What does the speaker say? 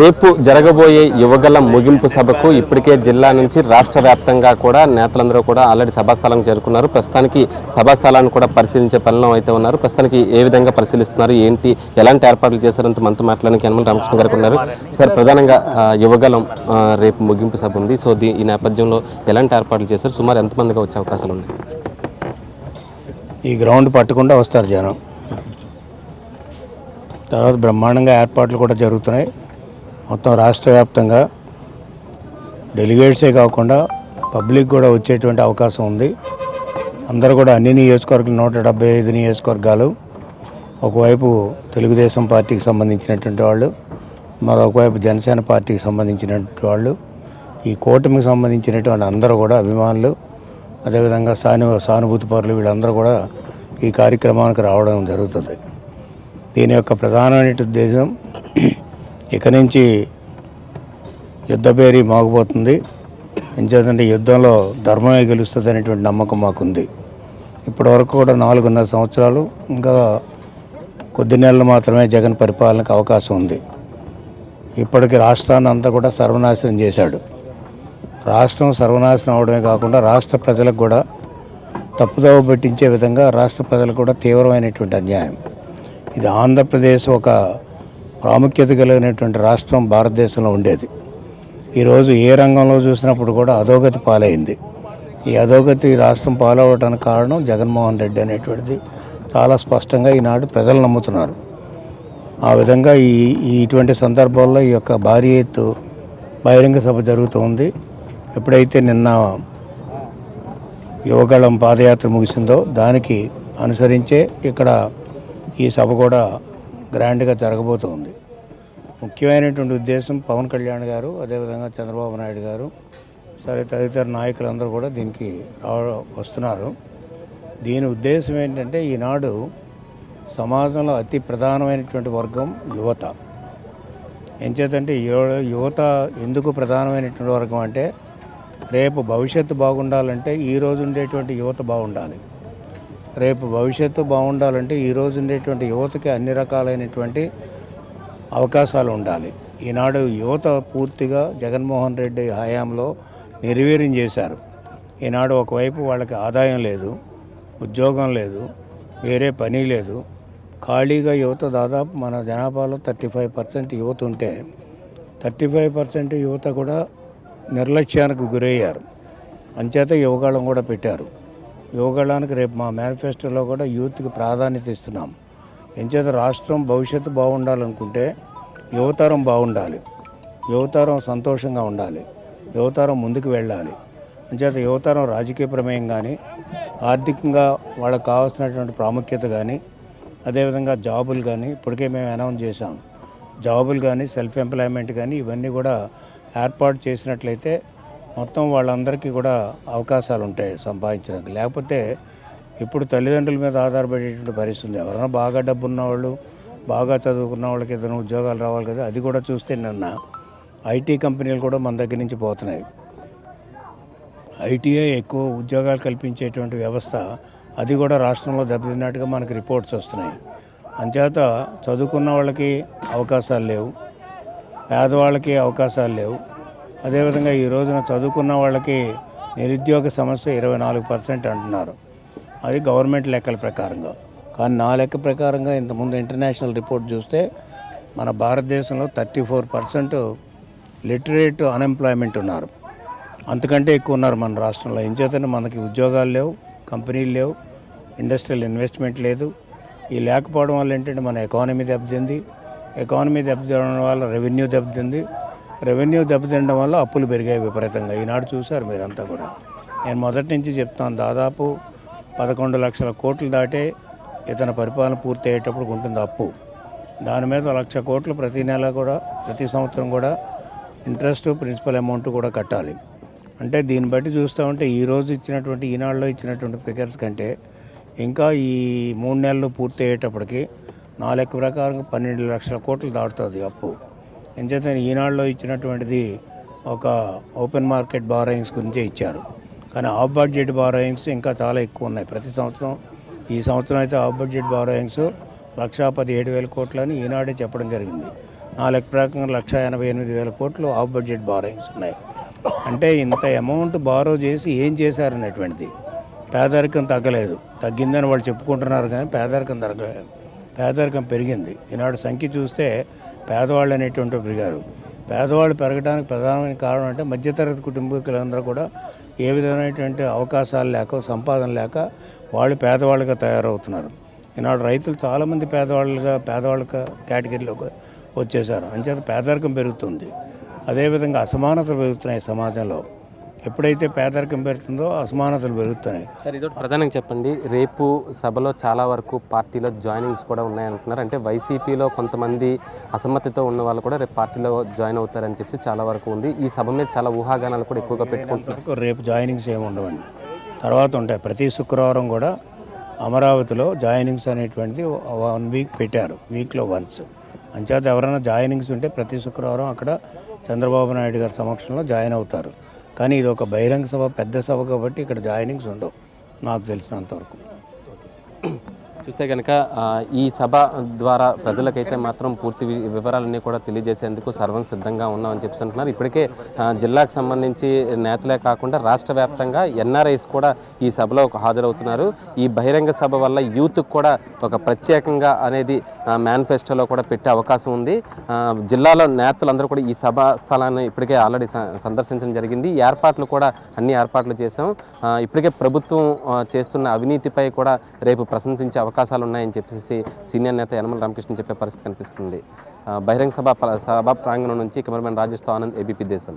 రేపు జరగబోయే యువగల ముగింపు సభకు ఇప్పటికే జిల్లా నుంచి రాష్ట్ర వ్యాప్తంగా కూడా నేతలందరూ కూడా ఆల్రెడీ సభాస్థలం చేరుకున్నారు. ప్రస్తుతానికి సభాస్థలాన్ని కూడా పరిశీలించే పనిలో అయితే ఉన్నారు. ప్రస్తుతానికి ఏ విధంగా పరిశీలిస్తున్నారు? ఏంటి? ఎలాంటి ఏర్పాట్లు చేశారంత మనతో మాట్లాడడానికి యనమల రామకృష్ణ గారు ఉన్నారు. సార్ ప్రధానంగా యువగలం రేపు ముగింపు సభ ఉంది. సో దీ ఈ నేపథ్యంలో ఎలాంటి ఏర్పాట్లు చేశారు? సుమారు ఎంతమందిగా వచ్చే అవకాశాలు ఉన్నాయి? ఈ గ్రౌండ్ పట్టకుండా వస్తారు జనం. తర్వాత బ్రహ్మాండంగా ఏర్పాట్లు కూడా జరుగుతున్నాయి. మొత్తం రాష్ట్ర వ్యాప్తంగా డెలిగేట్సే కాకుండా పబ్లిక్ కూడా వచ్చేటువంటి అవకాశం ఉంది. అందరూ కూడా అన్ని నియోజకవర్గాలు నూట డెబ్బై ఐదు నియోజకవర్గాలు ఒకవైపు తెలుగుదేశం పార్టీకి సంబంధించినటువంటి వాళ్ళు మరొకవైపు జనసేన పార్టీకి సంబంధించినటువంటి వాళ్ళు ఈ కూటమికి సంబంధించినటువంటి అందరూ కూడా అభిమానులు అదేవిధంగా సాను సానుభూతి పరులు వీళ్ళందరూ కూడా ఈ కార్యక్రమానికి రావడం జరుగుతుంది. దీని యొక్క ప్రధానమైన ఉద్దేశం ఇక నుంచి యుద్ధభేరి మాగిపోతుంది ఎందుకంటే యుద్ధంలో ధర్మమే గెలుస్తుంది అనేటువంటి నమ్మకం మాకుంది. ఇప్పటివరకు కూడా నాలుగున్నర సంవత్సరాలు ఇంకా కొద్ది నెలలు మాత్రమే జగన్ పరిపాలనకు అవకాశం ఉంది. ఇప్పటికి రాష్ట్రాన్ని అంతా కూడా సర్వనాశనం చేశాడు. రాష్ట్రం సర్వనాశనం అవడమే కాకుండా రాష్ట్ర ప్రజలకు కూడా తప్పుదోవ పట్టించే విధంగా రాష్ట్ర ప్రజలకు కూడా తీవ్రమైనటువంటి అన్యాయం. ఇది ఆంధ్రప్రదేశ్ ఒక ప్రాముఖ్యత కలిగినటువంటి రాష్ట్రం భారతదేశంలో ఉండేది. ఈరోజు ఏ రంగంలో చూసినప్పుడు కూడా అధోగతి పాలైంది. ఈ అధోగతి రాష్ట్రం పాలవడానికి కారణం జగన్మోహన్ రెడ్డి అనేటువంటిది. చాలా స్పష్టంగా ఈనాడు ప్రజలు నమ్ముతున్నారు. ఆ విధంగా ఈ ఈ ఇటువంటి సందర్భాల్లో ఈ యొక్క భారీ ఎత్తు బహిరంగ సభ జరుగుతుంది. ఎప్పుడైతే నిన్న యువగళం పాదయాత్ర ముగిసిందో దానికి అనుసరించే ఇక్కడ ఈ సభ కూడా గ్రాండ్గా జరగబోతుంది. ముఖ్యమైనటువంటి ఉద్దేశం పవన్ కళ్యాణ్ గారు అదేవిధంగా చంద్రబాబు నాయుడు గారు సరే తదితర నాయకులందరూ కూడా దీనికి రావ వస్తున్నారు. దీని ఉద్దేశం ఏంటంటే ఈనాడు సమాజంలో అతి ప్రధానమైనటువంటి వర్గం యువత. ఎంచేతంటే యువత ఎందుకు ప్రధానమైనటువంటి వర్గం అంటే రేపు భవిష్యత్తు బాగుండాలంటే ఈ రోజు ఉండేటువంటి యువత బాగుండాలి. రేపు భవిష్యత్తు బాగుండాలంటే ఈ రోజు ఉండేటువంటి యువతకి అన్ని రకాలైనటువంటి అవకాశాలు ఉండాలి. ఈనాడు యువత పూర్తిగా జగన్మోహన్ రెడ్డి హయాంలో నిర్వీర్యం చేశారు. ఈనాడు ఒకవైపు వాళ్ళకి ఆదాయం లేదు ఉద్యోగం లేదు వేరే పని లేదు. ఖాళీగా యువత దాదాపు మన జనాభాలో థర్టీ ఫైవ్ పర్సెంట్ యువత ఉంటే థర్టీ ఫైవ్ పర్సెంట్ యువత కూడా నిర్లక్ష్యానికి గురయ్యారు. అంచేత యువగాళం కూడా పెట్టారు. యువగళానికి రేపు మా మేనిఫెస్టోలో కూడా యూత్కి ప్రాధాన్యత ఇస్తున్నాం. ఎంచేత రాష్ట్రం భవిష్యత్తు బాగుండాలనుకుంటే యువతరం బాగుండాలి. యువతరం సంతోషంగా ఉండాలి. యువతరం ముందుకు వెళ్ళాలి. అంచేత యువతరం రాజకీయ ప్రమేయం కానీ ఆర్థికంగా వాళ్ళకి కావాల్సినటువంటి ప్రాముఖ్యత కానీ అదేవిధంగా జాబులు కానీ ఇప్పటికే మేము అనౌన్స్ చేశాం. జాబులు కానీ సెల్ఫ్ ఎంప్లాయ్మెంట్ కానీ ఇవన్నీ కూడా ఏర్పాటు చేసినట్లయితే మొత్తం వాళ్ళందరికీ కూడా అవకాశాలు ఉంటాయి సంపాదించడానికి. లేకపోతే ఇప్పుడు తల్లిదండ్రుల మీద ఆధారపడేటువంటి పరిస్థితి ఉంది. ఎవరైనా బాగా డబ్బు ఉన్నవాళ్ళు బాగా చదువుకున్న వాళ్ళకి ఏదైనా ఉద్యోగాలు రావాలి కదా అది కూడా చూస్తే నిన్న ఐటీ కంపెనీలు కూడా మన దగ్గర నుంచి పోతున్నాయి. ఐటీఐ ఎక్కువ ఉద్యోగాలు కల్పించేటువంటి వ్యవస్థ అది కూడా రాష్ట్రంలో దెబ్బతిన్నట్టుగా మనకి రిపోర్ట్స్ వస్తున్నాయి. అంచేత చదువుకున్న వాళ్ళకి అవకాశాలు లేవు. పేదవాళ్ళకి అవకాశాలు లేవు. అదేవిధంగా ఈ రోజున చదువుకున్న వాళ్ళకి నిరుద్యోగ సమస్య ఇరవై నాలుగు పర్సెంట్ అంటున్నారు. అది గవర్నమెంట్ లెక్కల ప్రకారంగా. కానీ నా లెక్క ప్రకారంగా ఇంతకుముందు ఇంటర్నేషనల్ రిపోర్ట్ చూస్తే మన భారతదేశంలో thirty four percent literate unemployment ఉన్నారు. అంతకంటే ఎక్కువ ఉన్నారు మన రాష్ట్రంలో. ఎంచేతనే మనకి ఉద్యోగాలు లేవు కంపెనీలు లేవు ఇండస్ట్రియల్ ఇన్వెస్ట్మెంట్ లేదు. ఈ లేకపోవడం వల్ల ఏంటంటే మన ఎకానమీ దెబ్బతింది. ఎకానమీ దెబ్బతినడం వల్ల రెవెన్యూ దెబ్బతింది. రెవెన్యూ దెబ్బతినడం వల్ల అప్పులు పెరిగాయి విపరీతంగా. ఈనాడు చూశారు మీరంతా కూడా. నేను మొదటి నుంచి చెప్తాను దాదాపు పదకొండు లక్షల కోట్లు దాటే ఇతని పరిపాలన పూర్తి అయ్యేటప్పుడు ఉంటుంది అప్పు. దాని మీద లక్ష కోట్లు ప్రతి నెల కూడా ప్రతి సంవత్సరం కూడా ఇంట్రెస్ట్ ప్రిన్సిపల్ అమౌంట్ కూడా కట్టాలి. అంటే దీన్ని బట్టి చూస్తూ ఉంటే ఈ రోజు ఇచ్చినటువంటి ఈనాడులో ఇచ్చినటువంటి ఫిగర్స్ కంటే ఇంకా ఈ మూడు నెలలు పూర్తి అయ్యేటప్పటికి నా లెక్క ప్రకారం పన్నెండు లక్షల కోట్లు దాటుతుంది అప్పు. ఎంచేత ఈనాడులో ఇచ్చినటువంటిది ఒక ఓపెన్ మార్కెట్ బారోయింగ్స్ గురించే ఇచ్చారు. కానీ ఆఫ్ బడ్జెట్ బారోయింగ్స్ ఇంకా చాలా ఎక్కువ ఉన్నాయి. ప్రతి సంవత్సరం ఈ సంవత్సరం అయితే ఆఫ్ బడ్జెట్ బారోయింగ్స్ లక్షా పదిహేడు వేల కోట్లని ఈనాడే చెప్పడం జరిగింది. నా లెక్క ప్రకారం లక్ష ఎనభై ఎనిమిది వేల కోట్లు ఆఫ్ బడ్జెట్ బారోయింగ్స్ ఉన్నాయి. అంటే ఇంత అమౌంట్ బారో చేసి ఏం చేశారనేటువంటిది. పేదరికం తగ్గలేదు. తగ్గిందని వాళ్ళు చెప్పుకుంటున్నారు కానీ పేదరికం తగ్గలేదు. పేదరికం పెరిగింది. ఈనాడు సంఖ్య చూస్తే పేదవాళ్ళు అనేటువంటి పెరిగారు పేదవాళ్ళు పెరగడానికి ప్రధానమైన కారణం అంటే మధ్యతరగతి కుటుంబీకులందరూ కూడా ఏ విధమైనటువంటి అవకాశాలు లేక సంపాదన లేక వాళ్ళు పేదవాళ్ళుగా తయారవుతున్నారు. ఈనాడు రైతులు చాలామంది పేదవాళ్ళుగా పేదవాళ్ళ కేటగిరీలోకి వచ్చేసారు అంచేత పేదరికం పెరుగుతుంది. అదేవిధంగా అసమానతలు పెరుగుతున్నాయి సమాజంలో. ఎప్పుడైతే పేదరికం పెరుగుతుందో అసమానతలు పెరుగుతున్నాయి. సార్ ఇదొకటి ప్రధానంగా చెప్పండి. రేపు సభలో చాలా వరకు పార్టీలో జాయినింగ్స్ కూడా ఉన్నాయంటున్నారు. అంటే వైసీపీలో కొంతమంది అసమ్మతితో ఉన్న వాళ్ళు కూడా రేపు పార్టీలో జాయిన్ అవుతారని చెప్పి చాలా వరకు ఉంది. ఈ సభ మీద చాలా ఊహాగానాలు కూడా ఎక్కువగా పెట్టుకుంటున్నారు. రేపు జాయినింగ్స్ ఏమి ఉండవండి. తర్వాత ఉంటాయి. ప్రతి శుక్రవారం కూడా అమరావతిలో జాయినింగ్స్ అనేటువంటిది వన్ వీక్ పెట్టారు. వీక్లో వన్స్. అంచేత ఎవరైనా జాయినింగ్స్ ఉంటే ప్రతి శుక్రవారం అక్కడ చంద్రబాబు నాయుడు గారి సమక్షంలో జాయిన్ అవుతారు. కానీ ఇది ఒక బహిరంగ సభ పెద్ద సభ కాబట్టి ఇక్కడ జాయినింగ్స్ ఉండవు. నాకు తెలిసినంతవరకు. చూస్తే కనుక ఈ సభ ద్వారా ప్రజలకైతే మాత్రం పూర్తి వి- వివరాలన్నీ కూడా తెలియజేసేందుకు సర్వం సిద్ధంగా ఉన్నామని చెప్పి అంటున్నారు. ఇప్పటికే జిల్లాకు సంబంధించి నేతలే కాకుండా రాష్ట్ర వ్యాప్తంగా ఎన్ఆర్ఐస్ కూడా ఈ సభలో హాజరవుతున్నారు. ఈ బహిరంగ సభ వల్ల యూత్కు కూడా ఒక ప్రత్యేకంగా అనేది మేనిఫెస్టోలో కూడా పెట్టే అవకాశం ఉంది. జిల్లాలో నేతలందరూ కూడా ఈ సభ స్థలాన్ని ఇప్పటికే ఆల్రెడీ స- సందర్శించడం జరిగింది. ఈ ఏర్పాట్లు కూడా అన్ని ఏర్పాట్లు చేశాం. ఇప్పటికే ప్రభుత్వం చేస్తున్న అవినీతిపై కూడా రేపు ప్రశంసించే అవకాశం అవకాశాలు ఉన్నాయని చెప్పేసి సీనియర్ నేత యనమల రామకృష్ణ చెప్పే పరిస్థితి కనిపిస్తుంది. బహిరంగ సభ సభా ప్రాంగణం నుంచి కెమెరామెన్ రాజేష్తో ఆనంద్ ఏబీపీ దేశం